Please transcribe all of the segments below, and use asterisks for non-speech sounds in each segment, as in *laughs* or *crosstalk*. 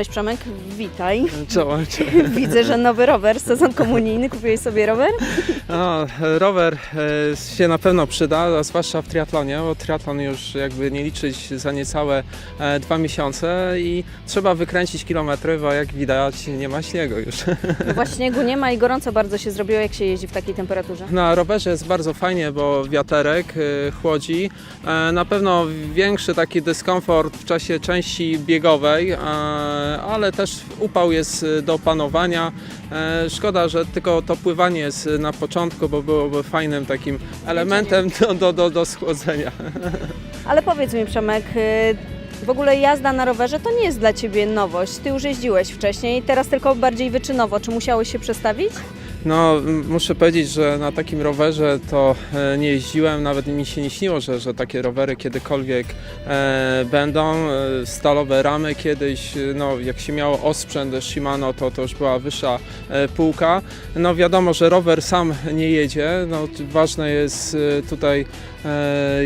cześć Przemek, witaj. Czołem, Widzę, że nowy rower, sezon komunijny, kupiłeś sobie rower? No, rower e, się na pewno przyda, zwłaszcza w triatlonie, bo triatlon już jakby nie liczyć za niecałe e, dwa miesiące i trzeba wykręcić kilometry, bo jak widać nie ma śniegu już. *laughs* No właśnie śniegu nie ma i gorąco bardzo się zrobiło, jak się jeździ w takiej temperaturze. Na rowerze jest bardzo fajnie, bo wiaterek e, chłodzi. Na pewno większy taki dyskomfort w czasie części biegowej, ale też upał jest do opanowania. Szkoda, że tylko to pływanie jest na początku, bo byłoby fajnym takim elementem do, do, do, do schłodzenia. Ale powiedz mi Przemek, y, w ogóle jazda na rowerze to nie jest dla Ciebie nowość. Ty już jeździłeś wcześniej, teraz tylko bardziej wyczynowo. Czy musiałeś się przestawić? No, muszę powiedzieć, że na takim rowerze to e, nie jeździłem, nawet mi się nie śniło, że, że takie rowery kiedykolwiek e, będą. E, stalowe ramy kiedyś, e, no jak się miało osprzęt Shimano, to to już była wyższa półka. No wiadomo, że rower sam nie jedzie, no ważne jest tutaj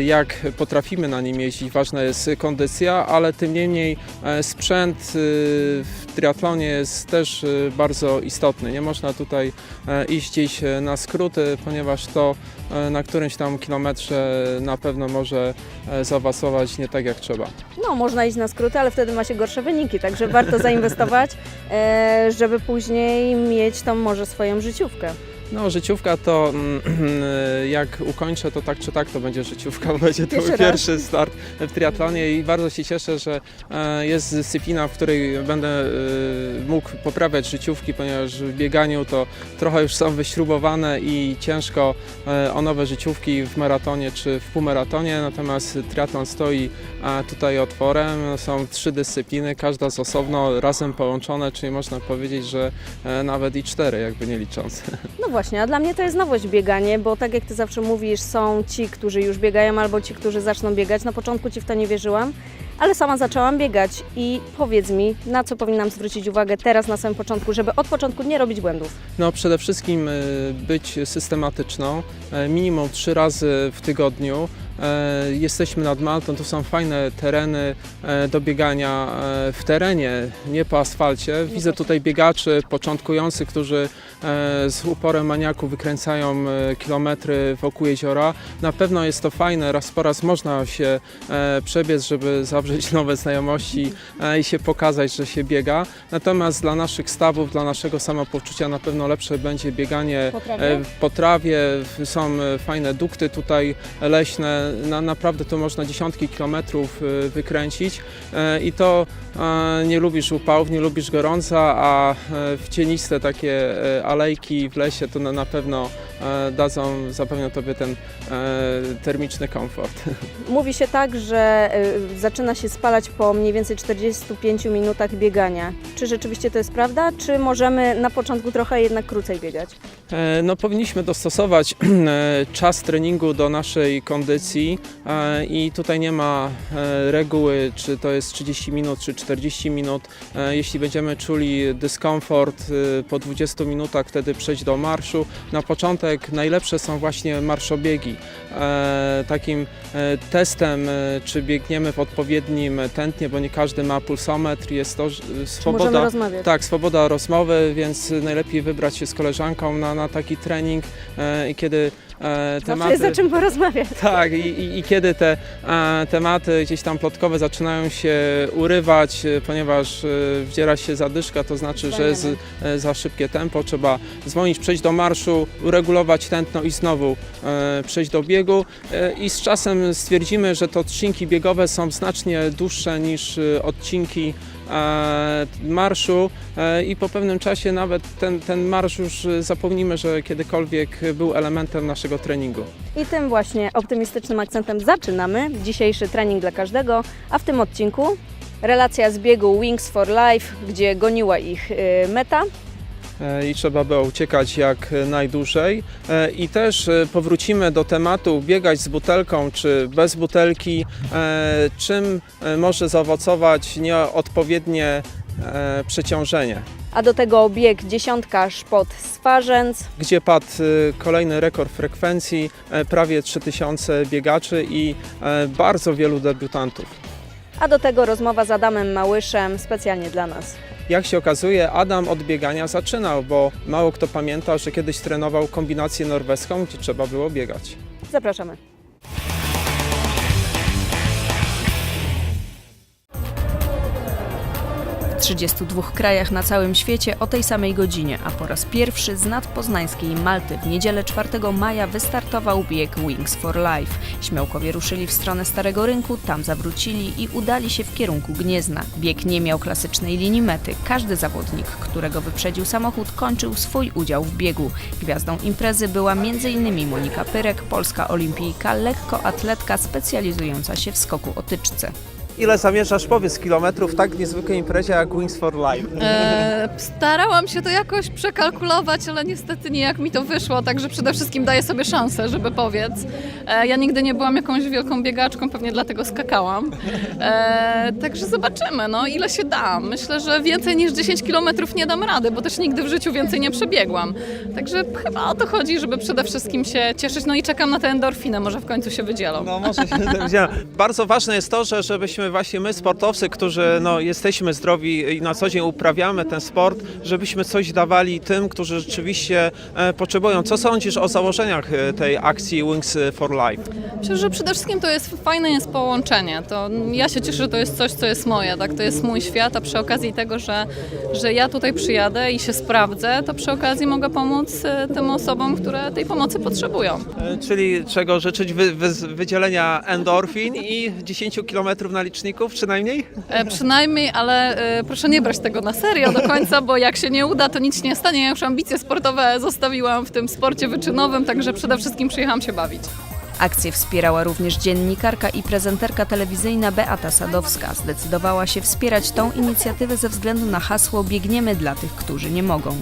jak potrafimy na nim jeździć, ważna jest kondycja, ale tym niemniej e, sprzęt e, w triatlonie jest też e, bardzo istotny. Nie można tutaj e, iść gdzieś e, na skróty, ponieważ to e, na którymś tam kilometrze na pewno może e, zaawansować nie tak jak trzeba. No, można iść na skróty, ale wtedy ma się gorsze wyniki, także warto zainwestować, e, żeby później mieć tą może swoją życiówkę. No, życiówka to mm, *clears throat* jak ukończę, to tak czy tak to będzie życiówka, *laughs* bo będzie to Pierwszy pierwszy start w triatlonie i bardzo się cieszę, że e, jest dyscyplina, w której będę e, mógł poprawiać życiówki, ponieważ w bieganiu to trochę już są wyśrubowane i ciężko e, o nowe życiówki w maratonie czy w półmaratonie, natomiast triatlon stoi tutaj otworem. Są trzy dyscypliny, każda z osobno, razem połączone, czyli można powiedzieć, że nawet i cztery, jakby nie licząc. *laughs* No właśnie, a dla mnie to jest nowość bieganie, bo tak jak Ty zawsze mówisz, są ci, którzy już biegają albo ci, którzy zaczną biegać. Na początku Ci w to nie wierzyłam, ale sama zaczęłam biegać i powiedz mi, na co powinnam zwrócić uwagę teraz na samym początku, żeby od początku nie robić błędów. No przede wszystkim y, być systematyczną, e, minimum trzy razy w tygodniu. E, Jesteśmy nad Maltą, to są fajne tereny e, do biegania e, w terenie, nie po asfalcie. Widzę tutaj biegaczy początkujących, którzy z uporem maniaku wykręcają kilometry wokół jeziora. Na pewno jest to fajne, raz po raz można się przebiec, żeby zawrzeć nowe znajomości i się pokazać, że się biega. Natomiast dla naszych stawów, dla naszego samopoczucia na pewno lepsze będzie bieganie Po trawie? po trawie. Są fajne dukty tutaj leśne. Na, naprawdę to można dziesiątki kilometrów e, wykręcić. E, i to e, nie lubisz upałów, nie lubisz gorąca, a e, w cieniste takie alejki w lesie to na, na pewno dadzą, zapewnią Tobie ten e, termiczny komfort. *laughs* Mówi się tak, że y, zaczyna się spalać po mniej więcej 45 minutach biegania. Czy rzeczywiście to jest prawda, czy możemy na początku trochę jednak krócej biegać? E, No, powinniśmy dostosować *clears throat* e, czas treningu do naszej kondycji e, i tutaj nie ma e, reguły, czy to jest 30 minut, czy 40 minut. E, Jeśli będziemy czuli dyskomfort e, po 20 minutach, wtedy przejść do marszu. Na początek najlepsze są właśnie marszobiegi. E, Takim e, testem, e, czy biegniemy w odpowiednim tętnie, bo nie każdy ma pulsometr, jest to swoboda. Tak, swoboda rozmowy, więc najlepiej wybrać się z koleżanką na, na taki trening i kiedy e, tematy... jest za czym porozmawiać. Tak, i, i, i kiedy te e, tematy gdzieś tam plotkowe zaczynają się urywać, e, ponieważ e, wdziera się zadyszka, to znaczy, że jest e, za szybkie tempo, trzeba dzwonić, przejść do marszu, uregulować tętno i znowu e, przejść do biegu e, i z czasem stwierdzimy, że te odcinki biegowe są znacznie dłuższe niż e, odcinki marszu e, i po pewnym czasie nawet ten, ten marsz już e, zapomnimy, że kiedykolwiek był elementem naszego treningu. I tym właśnie optymistycznym akcentem zaczynamy dzisiejszy trening dla każdego, a w tym odcinku relacja z biegu Wings for Life, gdzie goniła ich meta. E, i trzeba było uciekać jak najdłużej. E, I też e, powrócimy do tematu biegać z butelką czy bez butelki, czym może zaowocować nieodpowiednie przeciążenie. A do tego bieg dziesiątka szpot Swarzędz. Gdzie padł kolejny rekord frekwencji, prawie 3000 biegaczy i bardzo wielu debiutantów. a do tego rozmowa z Adamem Małyszem specjalnie dla nas. Jak się okazuje, Adam od biegania zaczynał, bo mało kto pamięta, że kiedyś trenował kombinację norweską, gdzie trzeba było biegać. Zapraszamy. 32 krajach na całym świecie o tej samej godzinie, a po raz pierwszy z nadpoznańskiej Malty w niedzielę 4 maja wystartował bieg Wings for Life. Śmiałkowie ruszyli w stronę Starego Rynku, tam zawrócili i udali się w kierunku Gniezna. Bieg nie miał klasycznej linii mety. Każdy zawodnik, którego wyprzedził samochód, kończył swój udział w biegu. Gwiazdą imprezy była m.in. Monika Pyrek, polska olimpijka, lekkoatletka specjalizująca się w skoku o tyczce. Ile zamierzasz, powiedz, kilometrów w tak niezwykłej imprezie jak Wings for Life? E, starałam się to jakoś przekalkulować, ale niestety nie jak mi to wyszło, także przede wszystkim daję sobie szansę, żeby powiedz. E, ja nigdy nie byłam jakąś wielką biegaczką, pewnie dlatego skakałam. E, także zobaczymy, no ile się da. Myślę, że więcej niż 10 km nie dam rady, bo też nigdy w życiu więcej nie przebiegłam. Także chyba o to chodzi, żeby przede wszystkim się cieszyć, no i czekam na te endorfiny, może w końcu się wydzielą. No może się wziąłem. Bardzo ważne jest to, że żebyśmy właśnie my sportowcy, którzy no, jesteśmy zdrowi i na co dzień uprawiamy ten sport, żebyśmy coś dawali tym, którzy rzeczywiście e, potrzebują. Co sądzisz o założeniach e, tej akcji Wings for Life? Myślę, że przede wszystkim to jest fajne jest połączenie. To ja się cieszę, że to jest coś, co jest moje, tak? To jest mój świat, a przy okazji tego, że, że ja tutaj przyjadę i się sprawdzę, to przy okazji mogę pomóc e, tym osobom, które tej pomocy potrzebują. Czyli czego życzyć? Wy, wy, wydzielenia endorfin i 10 km na liczników przynajmniej? E, przynajmniej, ale e, proszę nie brać tego na serio do końca, bo jak się nie uda, to nic się nie stanie. Ja już ambicje sportowe zostawiłam w tym sporcie wyczynowym, także przede wszystkim przyjechałam się bawić. Akcję wspierała również dziennikarka i prezenterka telewizyjna Beata Sadowska. Zdecydowała się wspierać tą inicjatywę ze względu na hasło Biegniemy dla tych, którzy nie mogą.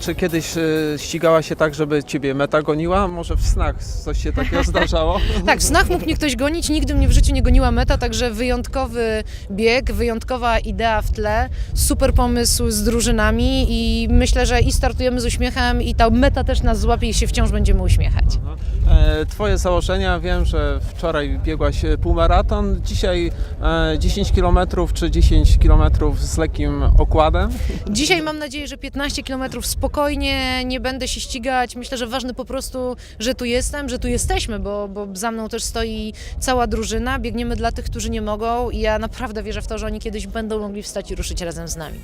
Czy kiedyś e, ścigała się tak, żeby ciebie meta goniła? Może w snach coś się takiego zdarzało? *laughs* Tak, w snach mógł mnie ktoś gonić, nigdy mnie w życiu nie goniła meta, także wyjątkowy bieg, wyjątkowa idea w tle, super pomysł z drużynami i myślę, że i startujemy z uśmiechem i ta meta też nas złapie i się wciąż będziemy uśmiechać. E, Twoje założenia, wiem, że wczoraj biegłaś e, półmaraton, dzisiaj e, 10 km czy 10 km z lekkim okładem. Dzisiaj mam nadzieję, że 15 km spokojnie, nie będę się ścigać. Myślę, że ważne po prostu, że tu jestem, że tu jesteśmy, bo, bo za mną też stoi cała drużyna. Biegniemy dla tych, którzy nie mogą i ja naprawdę wierzę w to, że oni kiedyś będą mogli wstać i ruszyć razem z nami.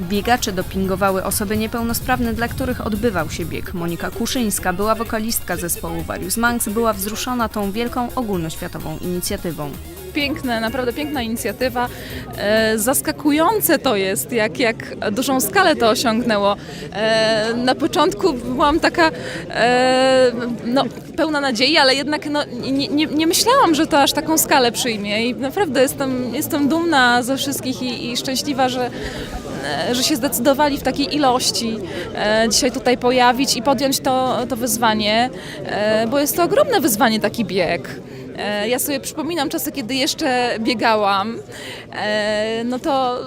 Biegacze dopingowały osoby niepełnosprawne, dla których odbywał się bieg. Monika Kuszyńska była wokalistka zespołu Various Monks, była wzruszona tą wielką ogólnoświatową inicjatywą. Piękne, naprawdę piękna inicjatywa. E, zaskakujące to jest, jak, jak dużą skalę to osiągnęło. E, na początku byłam taka e, no, pełna nadziei, ale jednak no, nie, nie, nie myślałam, że to aż taką skalę przyjmie i naprawdę jestem, jestem dumna ze wszystkich i, i szczęśliwa, że że się zdecydowali w takiej ilości dzisiaj tutaj pojawić i podjąć to, to wyzwanie, bo jest to ogromne wyzwanie taki bieg. E, Ja sobie przypominam czasy, kiedy jeszcze biegałam, e, no to,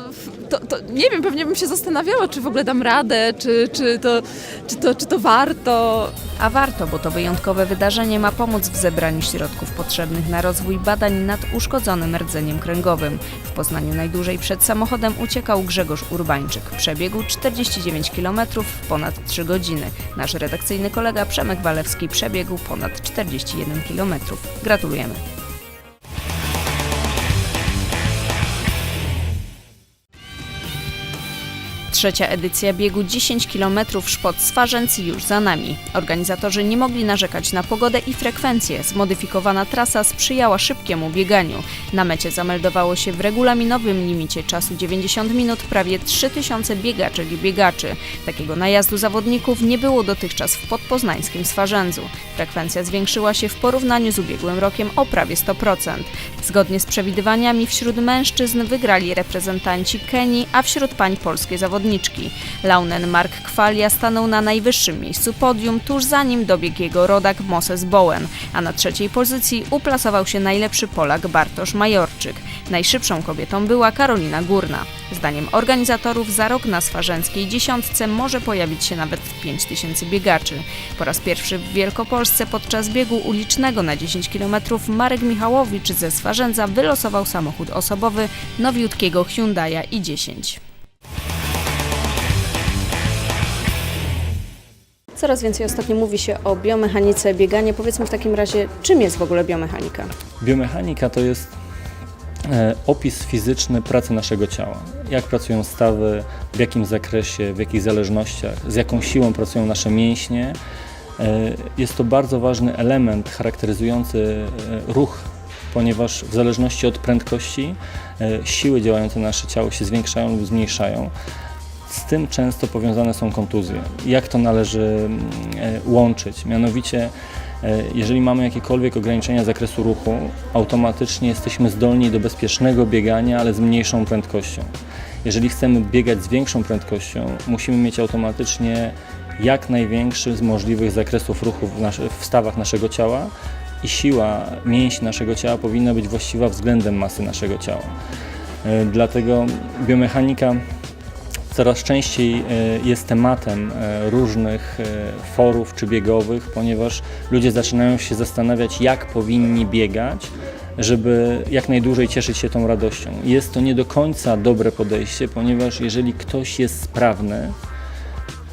to, to nie wiem, pewnie bym się zastanawiała, czy w ogóle dam radę, czy, czy, to, czy, to, czy to warto. A warto, bo to wyjątkowe wydarzenie ma pomóc w zebraniu środków potrzebnych na rozwój badań nad uszkodzonym rdzeniem kręgowym. W Poznaniu najdłużej przed samochodem uciekał Grzegorz Urbańczyk. Przebiegł 49 km w ponad 3 godziny. Nasz redakcyjny kolega Przemek Walewski przebiegł ponad 41 km. Gratulujemy. Trzecia edycja biegu 10 km Szpot Swarzędz już za nami. Organizatorzy nie mogli narzekać na pogodę i frekwencję. Zmodyfikowana trasa sprzyjała szybkiemu bieganiu. Na mecie zameldowało się w regulaminowym limicie czasu 90 minut prawie 3000 biegaczy i biegaczy. Takiego najazdu zawodników nie było dotychczas w podpoznańskim Swarzędzu. Frekwencja zwiększyła się w porównaniu z ubiegłym rokiem o prawie 100%. Zgodnie z przewidywaniami wśród mężczyzn wygrali reprezentanci Kenii, a wśród pań polskie zawodniczki. Zawodniczki. Launen Mark Kwalia stanął na najwyższym miejscu podium, tuż za nim dobiegł jego rodak Moses Bowen, a na trzeciej pozycji uplasował się najlepszy Polak Bartosz Majorczyk. Najszybszą kobietą była Karolina Górna. Zdaniem organizatorów za rok na swarzęskiej dziesiątce może pojawić się nawet 5000 biegaczy. Po raz pierwszy w Wielkopolsce podczas biegu ulicznego na 10 km Marek Michałowicz ze Swarzędza wylosował samochód osobowy nowiutkiego Hyundai'a i10. Coraz więcej ostatnio mówi się o biomechanice biegania. Powiedzmy w takim razie, czym jest w ogóle biomechanika? Biomechanika to jest e, opis fizyczny pracy naszego ciała. Jak pracują stawy, w jakim zakresie, w jakich zależnościach, z jaką siłą pracują nasze mięśnie. E, Jest to bardzo ważny element charakteryzujący e, ruch, ponieważ w zależności od prędkości siły działające na nasze ciało się zwiększają lub zmniejszają. Z tym często powiązane są kontuzje. Jak to należy mm, e, łączyć? Mianowicie, e, jeżeli mamy jakiekolwiek ograniczenia zakresu ruchu, automatycznie jesteśmy zdolni do bezpiecznego biegania, ale z mniejszą prędkością. Jeżeli chcemy biegać z większą prędkością, musimy mieć automatycznie jak największy z możliwych zakresów ruchu w, stawach naszego ciała i siła mięśni naszego ciała powinna być właściwa względem masy naszego ciała. E, Dlatego biomechanika coraz częściej e, jest tematem e, różnych e, forów czy biegowych, ponieważ ludzie zaczynają się zastanawiać, jak powinni biegać, żeby jak najdłużej cieszyć się tą radością. Jest to nie do końca dobre podejście, ponieważ jeżeli ktoś jest sprawny,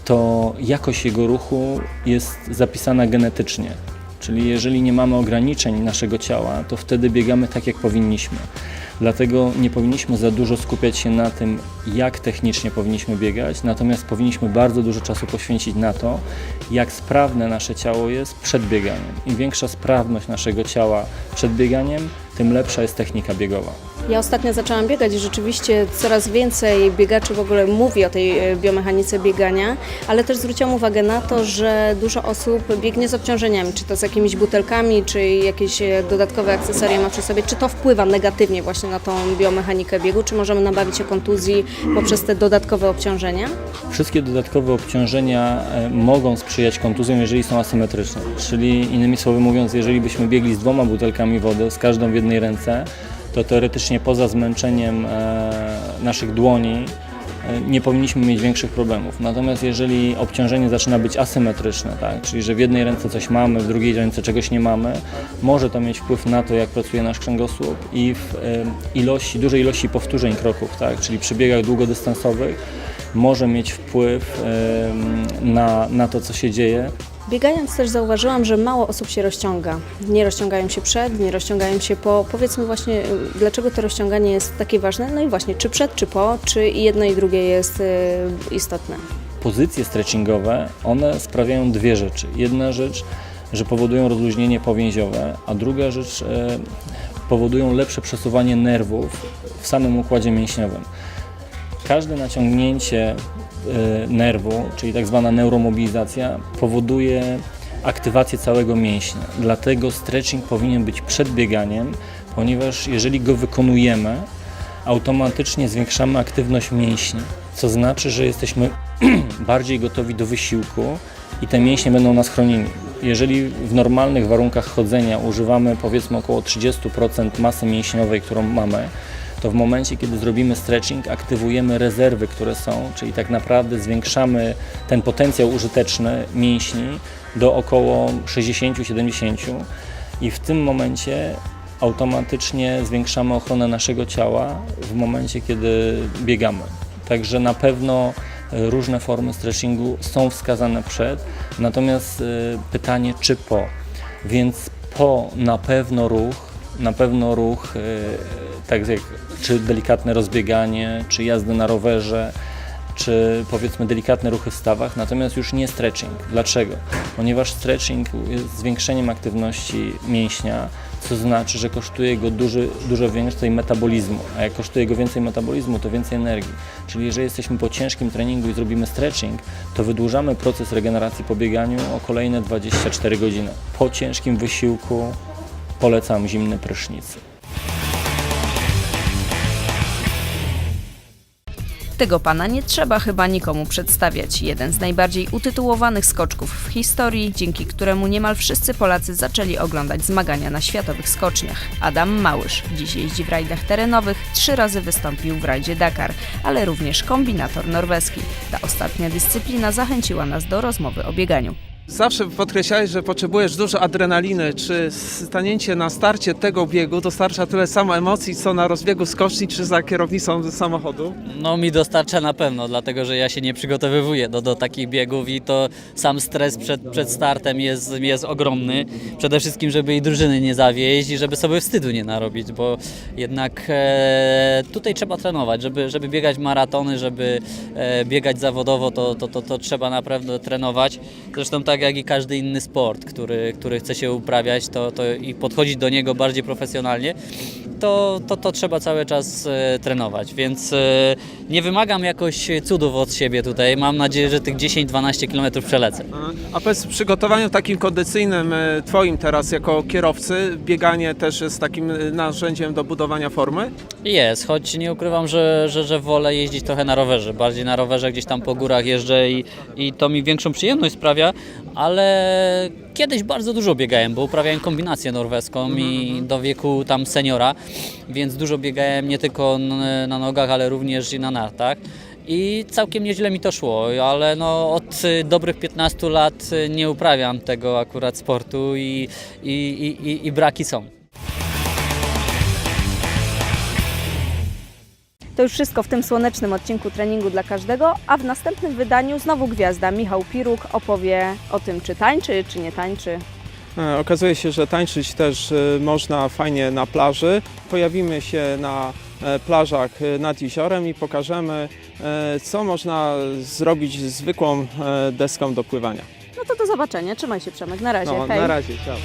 to jakość jego ruchu jest zapisana genetycznie. Czyli jeżeli nie mamy ograniczeń naszego ciała, to wtedy biegamy tak, jak powinniśmy. Dlatego nie powinniśmy za dużo skupiać się na tym, jak technicznie powinniśmy biegać, natomiast powinniśmy bardzo dużo czasu poświęcić na to, jak sprawne nasze ciało jest przed bieganiem. Im większa sprawność naszego ciała przed bieganiem, tym lepsza jest technika biegowa. Ja ostatnio zaczęłam biegać i rzeczywiście coraz więcej biegaczy w ogóle mówi o tej e, biomechanice biegania, ale też zwróciłam uwagę na to, że dużo osób biegnie z obciążeniami, czy to z jakimiś butelkami, czy jakieś e, dodatkowe akcesoria ma przy sobie. Czy to wpływa negatywnie właśnie na tą biomechanikę biegu, czy możemy nabawić się kontuzji poprzez te dodatkowe obciążenia? Wszystkie dodatkowe obciążenia e, mogą sprzyjać kontuzjom, jeżeli są asymetryczne. Czyli innymi słowy mówiąc, jeżeli byśmy biegli z dwoma butelkami wody, z każdą w jednej ręce, to teoretycznie poza zmęczeniem e, naszych dłoni e, nie powinniśmy mieć większych problemów. Natomiast jeżeli obciążenie zaczyna być asymetryczne, tak, czyli że w jednej ręce coś mamy, w drugiej ręce czegoś nie mamy, może to mieć wpływ na to, jak pracuje nasz kręgosłup i w e, ilości, dużej ilości powtórzeń kroków, tak, czyli przy biegach długodystansowych może mieć wpływ na, na to, co się dzieje. Biegając też zauważyłam, że mało osób się rozciąga. Nie rozciągają się przed, nie rozciągają się po. Powiedzmy właśnie, y, dlaczego to rozciąganie jest takie ważne? No i właśnie, czy przed, czy po, czy jedno i drugie jest y, istotne. Pozycje stretchingowe, one sprawiają dwie rzeczy. Jedna rzecz, że powodują rozluźnienie powięziowe, a druga rzecz e, powodują lepsze przesuwanie nerwów w samym układzie mięśniowym. Każde naciągnięcie nerwu, czyli tak zwana neuromobilizacja, powoduje aktywację całego mięśnia. Dlatego stretching powinien być przed bieganiem, ponieważ jeżeli go wykonujemy, automatycznie zwiększamy aktywność mięśni, co znaczy, że jesteśmy *clears throat* bardziej gotowi do wysiłku i te mięśnie będą nas chronili. Jeżeli w normalnych warunkach chodzenia używamy powiedzmy około 30% masy mięśniowej, którą mamy, to w momencie, kiedy zrobimy stretching, aktywujemy rezerwy, które są, czyli tak naprawdę zwiększamy ten potencjał użyteczny mięśni do około 60-70 i w tym momencie automatycznie zwiększamy ochronę naszego ciała w momencie, kiedy biegamy. Także na pewno e, różne formy stretchingu są wskazane przed, natomiast e, pytanie czy po. Więc po na pewno ruch, na pewno ruch, e, tak jak czy delikatne rozbieganie, czy jazdy na rowerze, czy powiedzmy delikatne ruchy w stawach, natomiast już nie stretching. Dlaczego? Ponieważ stretching jest zwiększeniem aktywności mięśnia, co znaczy, że kosztuje go duży, dużo więcej metabolizmu, a jak kosztuje go więcej metabolizmu, to więcej energii. Czyli jeżeli jesteśmy po ciężkim treningu i zrobimy stretching, to wydłużamy proces regeneracji po bieganiu o kolejne 24 godziny. Po ciężkim wysiłku polecam zimny prysznic. Tego pana nie trzeba chyba nikomu przedstawiać. Jeden z najbardziej utytułowanych skoczków w historii, dzięki któremu niemal wszyscy Polacy zaczęli oglądać zmagania na światowych skoczniach. Adam Małysz. Dziś jeździ w rajdach terenowych, trzy razy wystąpił w rajdzie Dakar, ale również kombinator norweski. Ta ostatnia dyscyplina zachęciła nas do rozmowy o bieganiu. Zawsze podkreślałeś, że potrzebujesz dużo adrenaliny. Czy stanięcie na starcie tego biegu dostarcza tyle samo emocji, co na rozbiegu skoczni czy za kierownicą samochodu? No mi dostarcza na pewno, dlatego że ja się nie przygotowywuję do, do takich biegów i to sam stres przed, przed startem jest, jest ogromny. Przede wszystkim, żeby i drużyny nie zawieść i żeby sobie wstydu nie narobić, bo jednak e, tutaj trzeba trenować, żeby, żeby biegać maratony, żeby e, biegać zawodowo, to, to, to, to trzeba naprawdę trenować. Zresztą tak jak i każdy inny sport, który, który chce się uprawiać to, to i podchodzić do niego bardziej profesjonalnie, to, to, to trzeba cały czas e, trenować, więc e, nie wymagam jakoś cudów od siebie tutaj. Mam nadzieję, że tych 10-12 km przelecę. A powiedz, w przygotowaniu takim kondycyjnym e, twoim teraz jako kierowcy, bieganie też jest takim narzędziem do budowania formy? Jest, choć nie ukrywam, że, że, że wolę jeździć trochę na rowerze. Bardziej na rowerze gdzieś tam po górach jeżdżę i, i to mi większą przyjemność sprawia, ale kiedyś bardzo dużo biegałem, bo uprawiałem kombinację norweską i do wieku tam seniora, więc dużo biegałem nie tylko na nogach, ale również i na nartach. I całkiem nieźle mi to szło, ale no od dobrych 15 lat nie uprawiam tego akurat sportu i, i, i, i braki są. To już wszystko w tym słonecznym odcinku treningu dla każdego, a w następnym wydaniu znowu gwiazda Michał Piruk opowie o tym, czy tańczy, czy nie tańczy. E, Okazuje się, że tańczyć też e, można fajnie na plaży. Pojawimy się na e, plażach nad jeziorem i pokażemy, co można zrobić z zwykłą deską do pływania. No to do zobaczenia. Trzymaj się Przemek. Na razie. No, Hej. na razie, ciao.